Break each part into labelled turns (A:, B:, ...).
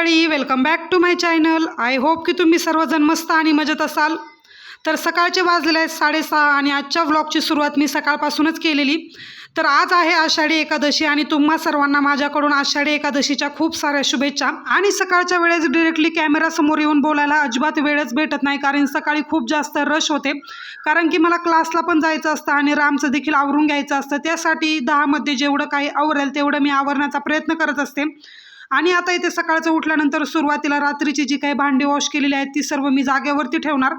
A: मंडळी welcome back to my channel I hope की तुम्ही सर्वजण मस्त आणि मजेत असाल. तर सकाळचे वाजलेले आहेत साडेसहा आणि आजच्या व्लॉगची सुरुवात मी सकाळपासूनच केलेली. तर आज आहे आषाढी एकादशी आणि तुम्हा सर्वांना माझ्याकडून आषाढी एकादशीच्या खूप साऱ्या शुभेच्छा. आणि सकाळच्या वेळेस डिरेक्टली कॅमेरासमोर येऊन बोलायला अजिबात वेळच भेटत नाही कारण सकाळी खूप जास्त रश होते. कारण की मला क्लासला पण जायचं असतं आणि रामचं देखील आवरून घ्यायचं असतं. त्यासाठी दहामध्ये जेवढं काही आवरेल तेवढं मी आवरण्याचा प्रयत्न करत असते. आणि आता इथे सकाळचं उठल्यानंतर सुरुवातीला रात्रीची जी काही भांडी वॉश केलेली आहेत ती सर्व मी जागेवरती ठेवणार.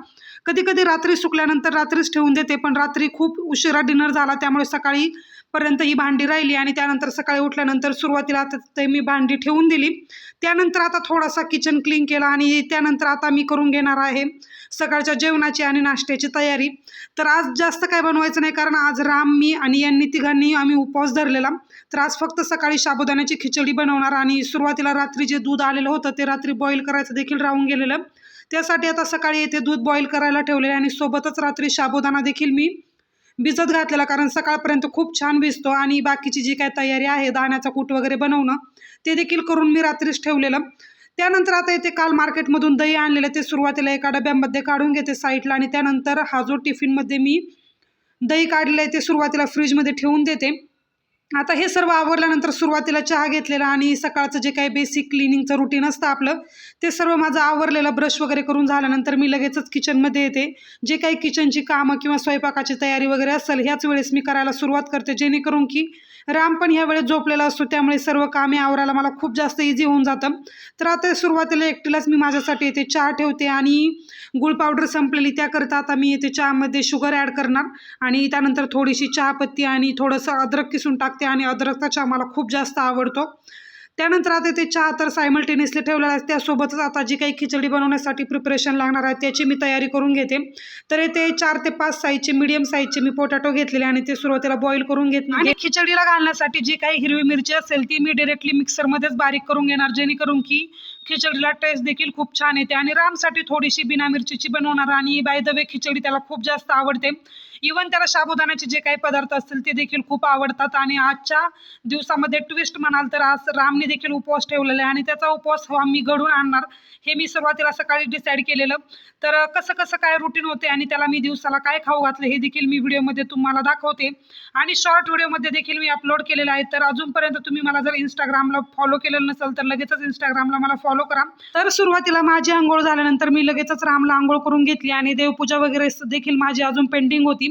A: कधी कधी रात्री सुकल्यानंतर रात्रीच ठेवून देते पण रात्री खूप उशिरा डिनर झाला त्यामुळे सकाळी पर्यंत ही भांडी राहिली आणि त्यानंतर सकाळी उठल्यानंतर सुरुवातीला आता ते मी भांडी ठेवून दिली. त्यानंतर आता थोडासा किचन क्लीन केला आणि त्यानंतर आता मी करून घेणार आहे सकाळच्या जेवणाची आणि नाश्त्याची तयारी. तर आज जास्त काय बनवायचं नाही कारण आज राम मी आणि यांनी तिघांनी आम्ही उपवास धरलेला. तर आज फक्त सकाळी साबुदाण्याची खिचडी बनवणार आणि सुरुवातीला रात्री जे दूध आलेलं होतं ते रात्री बॉईल करायचं देखील राहून गेलेलं. त्यासाठी आता सकाळी येथे दूध बॉईल करायला ठेवलेलं आणि सोबतच रात्री साबुदाणा देखील मी भिजत घातलेला कारण सकाळपर्यंत खूप छान भिजतो आणि बाकीची जी काय तयारी आहे दाण्याचा कूट वगैरे बनवणं ते देखील करून मी रात्रीच ठेवलेलं. त्यानंतर आता इथे काल मार्केटमधून दही आणलेलं ते सुरुवातीला एका डब्यामध्ये काढून घेते साईडला आणि त्यानंतर हा जो टिफिनमध्ये मी दही काढलेलं आहे ते सुरुवातीला फ्रीजमध्ये ठेवून देते. आता हे सर्व आवरल्यानंतर सुरुवातीला चहा घेतलेला आणि सकाळचं जे काही बेसिक क्लिनिंगचं रुटीन असतं आपलं ते सर्व माझं आवरलेलं ब्रश वगैरे करून झाल्यानंतर मी लगेचच किचनमध्ये येते. जे काही किचनची कामं किंवा स्वयंपाकाची तयारी वगैरे असेल ह्याच वेळेस मी करायला सुरुवात करते जेणेकरून की राम पण ह्या वेळेस झोपलेला असतो त्यामुळे सर्व कामे आवरायला मला खूप जास्त इझी होऊन जातं. तर आता सुरुवातीला एकटीलाच मी माझ्यासाठी येते चहा ठेवते आणि गुळ पावडर संपलेली त्याकरता आता मी येते चहामध्ये शुगर ॲड करणार आणि त्यानंतर थोडीशी चहापत्ती आणि थोडंसं अद्रक किसून टाकते आणि अद्रकचा चहा मला खूप जास्त आवडतो. त्यानंतर आता ते चहा तर सायमल्टेनियसली ठेवलेला आहे. त्यासोबतच आता जी काही खिचडी बनवण्यासाठी प्रिपरेशन लागणार आहे त्याची मी तयारी करून घेते. तर येथे चार ते पाच साईजचे मीडियम साईजचे मी पोटॅटो घेतलेले आणि ते सुरुवातीला बॉईल करून घेतले आणि खिचडीला घालण्यासाठी जी काही हिरवी मिरची असेल ती मी डिरेक्टली मिक्सरमध्येच बारीक करून घेणार जेणेकरून की खिचडीला टेस्ट देखील खूप छान येते. आणि रामसाठी थोडीशी बिना मिरचीची बनवणार आणि बाय द वे खिचडी त्याला खूप जास्त आवडते. इवन त्याला साबुदाण्याचे जे काही पदार्थ असतील ते देखील खूप आवडतात. आणि आजच्या दिवसामध्ये ट्विस्ट म्हणाल तर आज रामने देखील उपवास ठेवलेला आहे. आणि त्याचा उपवास हा मी घडून आणणार. हे मी सुरुवातीला सकाळी डिसाईड केलेलं. तर कसं कसं काय रुटीन होते आणि त्याला मी दिवसाला काय खाऊ घातलं हे देखील मी व्हिडिओमध्ये तुम्हाला दाखवते. आणि शॉर्ट व्हिडिओमध्ये देखील मी अपलोड केलेलं आहे. तर अजूनपर्यंत तुम्ही मला जर इंस्टाग्रामला फॉलो केलेलं नसेल तर लगेचच इंस्टाग्रामला मला फॉलो करा. तर सुरुवातीला माझी आंघोळ झाल्यानंतर मी लगेचच रामला आंघोळ करून घेतली आणि देवपूजा वगैरे देखील माझी अजून पेंडिंग होती.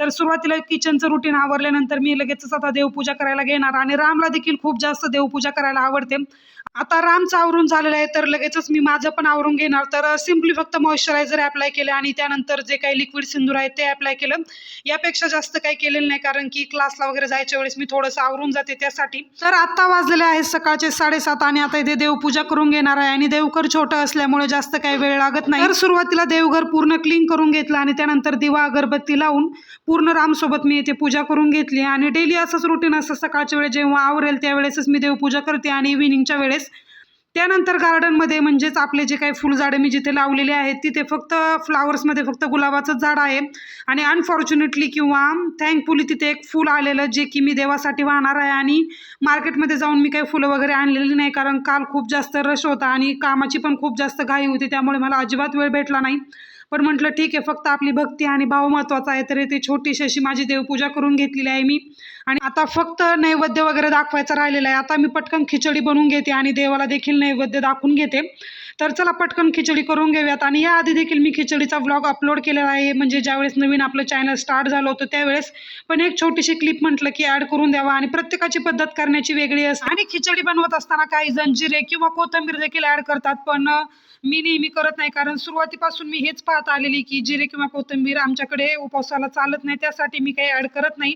A: तर सुरुवातीला किचनचं रुटीन आवरल्यानंतर मी लगेचच आता देवपूजा करायला घेणार आणि रामला देखील खूप जास्त देवपूजा करायला आवडते. आता रामचं आवरून झालेलं आहे तर लगेचच मी माझं पण आवरून घेणार. तर सिम्पली फक्त मॉइश्चरायझर अप्लाय केलं आणि त्यानंतर जे काही लिक्विड सिंदूर आहे ते अप्लाय केलं. यापेक्षा जास्त काही केलेलं नाही कारण की क्लासला वगैरे जायच्या वेळेस मी थोडंसं आवरून जाते त्यासाठी. तर आत्ता वाजलेले आहेत सकाळचे साडेसात आणि आता इथे देवपूजा करून घेणार आहे आणि देवघर छोटं असल्यामुळे जास्त काही वेळ लागत नाही. तर सुरुवातीला देवघर पूर्ण क्लीन करून घेतलं आणि त्यानंतर दिवा अगरबत्ती लावून पूर्ण रामसोबत मी इथे पूजा करून घेतली आणि डेली असंच रुटीन असतं. सकाळच्या वेळेस जेव्हा आवरेल त्यावेळेसच मी देवपूजा करते आणि इव्हिनिंगच्या वेळेस. त्यानंतर गार्डनमध्ये म्हणजेच आपले जे काही फुलझाडं मी जिथे लावलेले आहेत तिथे फक्त फ्लावर्समध्ये फक्त गुलाबाचंच झाड आहे. आणि अनफॉर्च्युनेटली किंवा थँकफुली तिथे एक फूल आलेलं जे की मी देवासाठी वाहणार आहे. आणि मार्केटमध्ये जाऊन मी काही फुलं वगैरे आणलेली नाही कारण काल खूप जास्त रश होता आणि कामाची पण खूप जास्त घाई होती त्यामुळे मला अजिबात वेळ भेटला नाही. पण म्हटलं ठीक आहे फक्त आपली भक्ती आणि भाव महत्त्वाचा आहे. तर ते छोटीशी अशी माझी देवपूजा करून घेतलेली आहे मी. आणि आता फक्त नैवेद्य वगैरे दाखवायचं राहिलेलं आहे. आता मी पटकन खिचडी बनवून घेते आणि देवाला देखील नैवेद्य दाखवून घेते. तर चला पटकन खिचडी करून घेऊयात. आणि याआधी देखील मी खिचडीचा व्लॉग अपलोड केलेला आहे. म्हणजे ज्यावेळेस नवीन आपलं चॅनल स्टार्ट झालं होतं त्यावेळेस पण एक छोटीशी क्लिप म्हटलं की ॲड करून द्यावा. आणि प्रत्येकाची पद्धत करण्याची वेगळी असते. आणि खिचडी बनवत असताना काही जंजिरे किंवा कोथिंबीर देखील ॲड करतात. पण मी नेहमी करत नाही. कारण सुरुवातीपासून मी हेच पाहत आलेली की जिरे किंवा कोथिंबीर आमच्याकडे उपवासाला चालत नाही त्यासाठी मी काही ॲड करत नाही.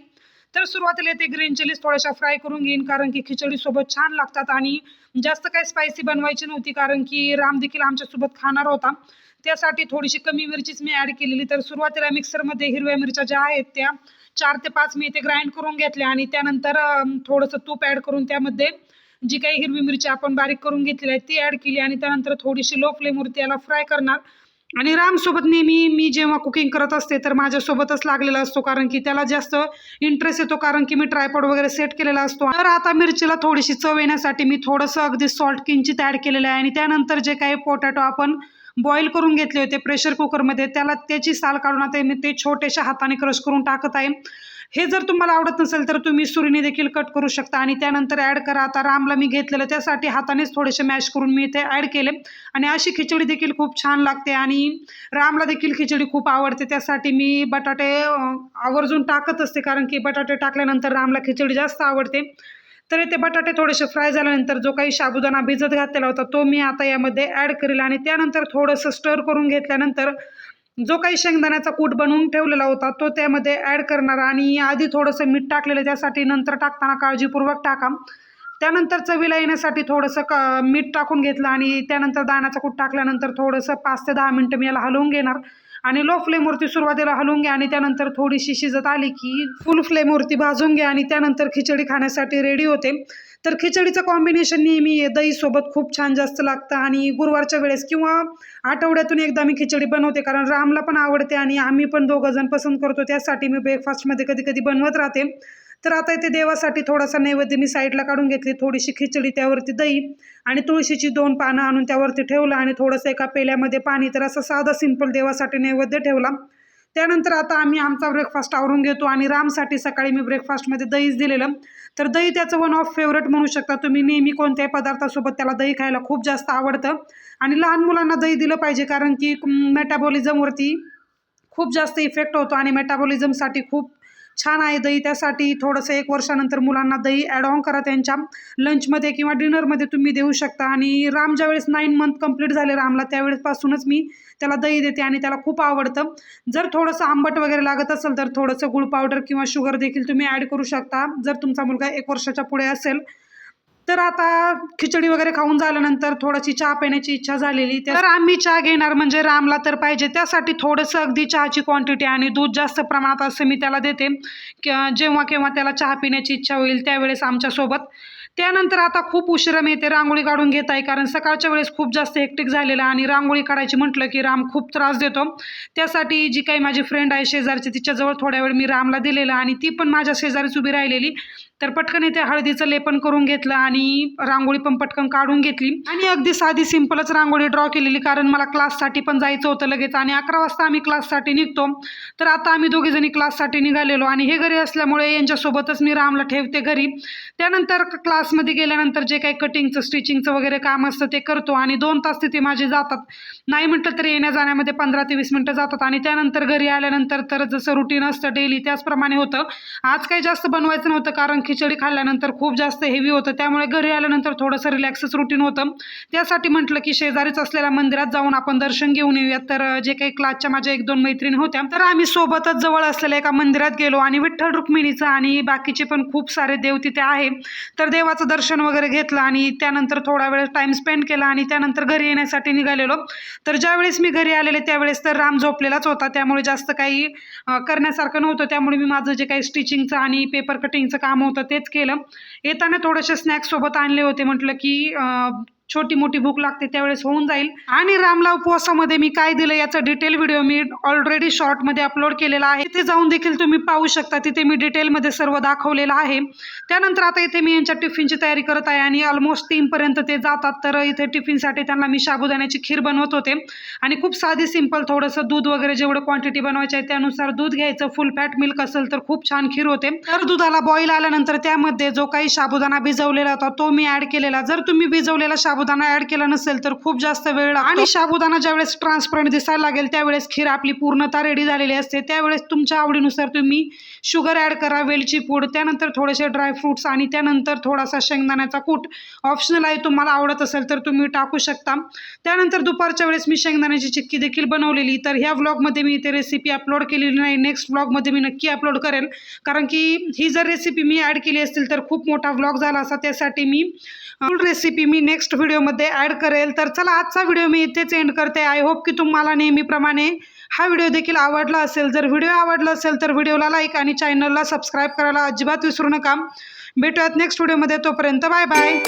A: तर सुरुवातीला ते ग्रीन चिलीज थोड्याशा फ्राय करून घेईन कारण की खिचडीसोबत छान लागतात आणि जास्त काही स्पायसी बनवायची नव्हती कारण की राम देखील आमच्यासोबत खाणार होता. त्यासाठी थोडीशी कमी मिरचीच मी ॲड केलेली. तर सुरुवातीला मिक्सरमध्ये हिरव्या मिरच्या ज्या आहेत त्या चार ते पाच मी ते ग्राइंड करून घेतल्या आणि त्यानंतर थोडंसं तूप ॲड करून त्यामध्ये जी काही हिरवी मिरची आपण बारीक करून घेतलेली आहे ती ॲड केली आणि त्यानंतर थोडीशी लो फ्लेमवरती याला फ्राय करणार. आणि रामसोबत नेहमी मी जेव्हा कुकिंग करत असते तर माझ्यासोबतच लागलेला असतो. कारण की त्याला जास्त इंटरेस्ट येतो. कारण की मी ट्रायपॉड वगैरे सेट केलेला असतो. तर आता मिरचीला थोडीशी चव येण्यासाठी मी थोडंसं अगदी सॉल्ट किंचित ॲड केलेलं आहे. आणि त्यानंतर जे काही पोटॅटो आपण बॉईल करून घेतले होते प्रेशर कुकरमध्ये त्याला त्याची साल काढून आता मी ते छोट्याशा हाताने क्रश करून टाकत आहे. हे जर तुम्हाला आवडत नसेल तर तुम्ही सुरीने देखील कट करू शकता. आणि त्यानंतर ॲड करा. आता रामला मी घेतलेलं त्यासाठी हातानेच थोडेसे मॅश करून मी इथे ॲड केले. आणि अशी खिचडी देखील खूप छान लागते. आणि रामला देखील खिचडी खूप आवडते. त्यासाठी मी बटाटे आवर्जून टाकत असते. कारण की बटाटे टाकल्यानंतर रामला खिचडी जास्त आवडते. तर ते बटाटे थोडेसे फ्राय झाल्यानंतर जो काही साबुदाणा भिजत घातलेला होता तो मी आता यामध्ये ॲड करेल. आणि त्यानंतर थोडंसं स्टर करून घेतल्यानंतर जो काही शेंगदाण्याचा कूट बनवून ठेवलेला होता तो त्यामध्ये ॲड करणार आणि आधी थोडंसं मीठ टाकलेलं त्यासाठी नंतर टाकताना काळजीपूर्वक टाका. त्यानंतर चवीला येण्यासाठी थोडंसं क मीठ टाकून घेतलं आणि त्यानंतर दाण्याचा कूट टाकल्यानंतर थोडंसं पाच ते दहा मिनटं मी याला हलवून घेणार. आणि लो फ्लेमवरती सुरुवातीला हलवून घ्या आणि त्यानंतर थोडीशी शिजत आली की फुल फ्लेमवरती भाजून घ्या आणि त्यानंतर खिचडी खाण्यासाठी रेडी होते. तर खिचडीचं कॉम्बिनेशन नेहमी दहीसोबत खूप छान जास्त लागतं आणि गुरुवारच्या वेळेस किंवा आठवड्यातून एकदा मी खिचडी बनवते कारण रामला पण आवडते आणि आम्ही पण दोघं जण पसंत करतो त्यासाठी मी ब्रेकफास्टमध्ये कधी कधी बनवत राहते. तर आता इथे देवासाठी थोडासा नैवेद्य मी साईडला काढून घेतली. थोडीशी खिचडी त्यावरती दही आणि तुळशीची दोन पानं आणून त्यावरती ठेवलं आणि थोडंसं एका पेल्यामध्ये पाणी तर असं साधा सिंपल देवासाठी नैवेद्य ठेवला. त्यानंतर आता आम्ही आमचा ब्रेकफास्ट आवरून घेतो आणि रामसाठी सकाळी मी ब्रेकफास्टमध्ये दहीच दिलेलं. तर दही त्याचं वन ऑफ फेवरेट म्हणू शकता तुम्ही. नेहमी कोणत्याही पदार्थासोबत त्याला दही खायला खूप जास्त आवडतं. आणि लहान मुलांना दही दिलं पाहिजे कारण की मेटाबॉलिझमवरती खूप जास्त इफेक्ट होतो आणि मेटाबॉलिझमसाठी खूप छान आहे दही. त्यासाठी थोडंसं एक वर्षानंतर मुलांना दही ॲड ऑन करा त्यांच्या. लंचमध्ये किंवा डिनरमध्ये तुम्ही देऊ शकता. आणि राम ज्यावेळेस नाईन मंथ कंप्लीट झाले रामला त्यावेळेसपासूनच मी त्याला दही देते आणि त्याला खूप आवडतं. जर थोडंसं आंबट वगैरे लागत असेल तर थोडंसं गुळ पावडर किंवा शुगर देखील तुम्ही ॲड करू शकता. जर तुमचा मुलगा एक वर्षाच्या पुढे असेल तर आता खिचडी वगैरे खाऊन झाल्यानंतर थोडीशी चहा पिण्याची इच्छा झालेली. तर आम्ही चहा घेणार म्हणजे रामला तर पाहिजे. त्यासाठी थोडंसं अगदी चहाची क्वांटिटी आणि दूध जास्त प्रमाणात असं मी त्याला देते. जेव्हा केव्हा त्याला चहा पिण्याची इच्छा होईल त्यावेळेस आमच्यासोबत त्यानंतर आता खूप उशिरा मी ते रांगोळी काढून घेत आहे. कारण सकाळच्या वेळेस खूप जास्त हेक्टिक झालेलं आणि रांगोळी काढायची म्हटलं की राम खूप त्रास देतो. त्यासाठी जी काही माझी फ्रेंड आहे शेजारची तिच्याजवळ थोड्या वेळ मी रामला दिलेलं आणि ती पण माझ्या शेजारीच उभी राहिलेली. तर पटकन इथे हळदीचं लेपन करून घेतलं आणि रांगोळी पण पटकन काढून घेतली. आणि अगदी साधी सिंपलच रांगोळी ड्रॉ केलेली कारण मला क्लाससाठी पण जायचं होतं लगेच. आणि अकरा वाजता आम्ही क्लाससाठी निघतो. तर आता आम्ही दोघीजणी क्लाससाठी निघालेलो आणि हे घरी असल्यामुळे यांच्यासोबतच मी रामला ठेवते घरी. त्यानंतर क्लासमध्ये गेल्यानंतर जे काही कटिंगचं स्टिचिंगचं वगैरे काम असतं ते करतो आणि दोन तास तिथे माझे जातात. नाही म्हटलं तर येण्या जाण्यामध्ये पंधरा ते वीस मिनटं जातात आणि त्यानंतर घरी आल्यानंतर तर जसं रुटीन असतं डेली त्याचप्रमाणे होतं. आज काही जास्त बनवायचं नव्हतं कारण खिचडी खाल्ल्यानंतर खूप जास्त हेवी होतं. त्यामुळे घरी आल्यानंतर थोडंसं रिलॅक्सच रुटीन होतं. त्यासाठी म्हटलं की शेजारीच असलेल्या मंदिरात जाऊन आपण दर्शन घेऊन येऊयात. तर जे काही क्लासच्या माझ्या एक दोन मैत्रिणी होत्या तर आम्ही सोबतच जवळ असलेल्या एका मंदिरात गेलो आणि विठ्ठल रुक्मिणीचं आणि बाकीचे पण खूप सारे देव तिथे आहे. तर देवाचं दर्शन वगैरे घेतलं आणि त्यानंतर थोडा वेळ टाईम स्पेंड केला आणि त्यानंतर घरी येण्यासाठी निघालेलो. तर ज्यावेळेस मी घरी आलेले त्यावेळेस तर राम झोपलेलाच होता. त्यामुळे जास्त काही करण्यासारखं नव्हतं. त्यामुळे मी माझं जे काही स्टिचिंगचं आणि पेपर कटिंगचं काम होतं तेच केलं. येताना थोडेसे स्नॅक्स सोबत आणले होते. म्हटलं की छोटी मोठी भूक लागते त्यावेळेस होऊन जाईल. आणि रामला उपवासामध्ये मी काय दिलं याचा डिटेल व्हिडिओ मी ऑलरेडी शॉर्टमध्ये अपलोड केलेला आहे. तिथे जाऊन देखील तुम्ही पाहू शकता. तिथे मी डिटेलमध्ये सर्व दाखवलेलं आहे. त्यानंतर आता इथे मी यांच्या टिफिनची तयारी करत आहे आणि ऑलमोस्ट तीनपर्यंत ते जातात. तर इथे टिफिनसाठी त्यांना मी साबुदाण्याची खीर बनवत होते. आणि खूप साधी सिंपल थोडंसं दूध वगैरे जेवढं क्वांटिटी बनवायची आहे त्यानुसार दूध घ्यायचं. फुल फॅट मिल्क असेल तर खूप छान खीर होते. तर दुधाला बॉईल आल्यानंतर त्यामध्ये जो काही साबुदाणा भिजवलेला होता तो मी ॲड केलेला. जर तुम्ही भिजवलेला साबुदाणा ॲड केला नसेल तर खूप जास्त वेळ आणि साबुदाणा ज्यावेळेस ट्रान्सपरंट दिसायला लागेल त्यावेळेस खीर आपली पूर्णतः रेडी झालेली असते. त्यावेळेस तुमच्या आवडीनुसार तुम्ही शुगर ॲड करा वेलची पूड त्यानंतर थोडेसे ड्रायफ्रुट्स आणि त्यानंतर थोडासा शेंगदाण्याचा कूट. ऑप्शनल आहे तुम्हाला आवडत असेल तर तुम्ही टाकू शकता. त्यानंतर दुपारच्या वेळेस मी शेंगदाण्याची चिक्की देखील बनवलेली. तर ह्या व्लॉगमध्ये मी ते रेसिपी अपलोड केलेली नाही. नेक्स्ट व्लॉगमध्ये मी नक्की अपलोड करेल. कारण की ही जर रेसिपी मी ॲड केली असतील तर खूप मोठा व्लॉग झाला असा. त्यासाठी मी रेसिपी मी नेक्स्ट व्हिडिओमध्ये ॲड करेल. तर चला आजचा व्हिडिओ मी इथेच एंड करते. आय होप की तुम्हाला नेहमीप्रमाणे हा व्हिडिओ देखील आवडला असेल. जर व्हिडिओ आवडला असेल तर व्हिडिओला लाईक आणि चॅनलला सबस्क्राईब करायला अजिबात विसरू नका. भेटूयात नेक्स्ट व्हिडिओमध्ये. तोपर्यंत बाय बाय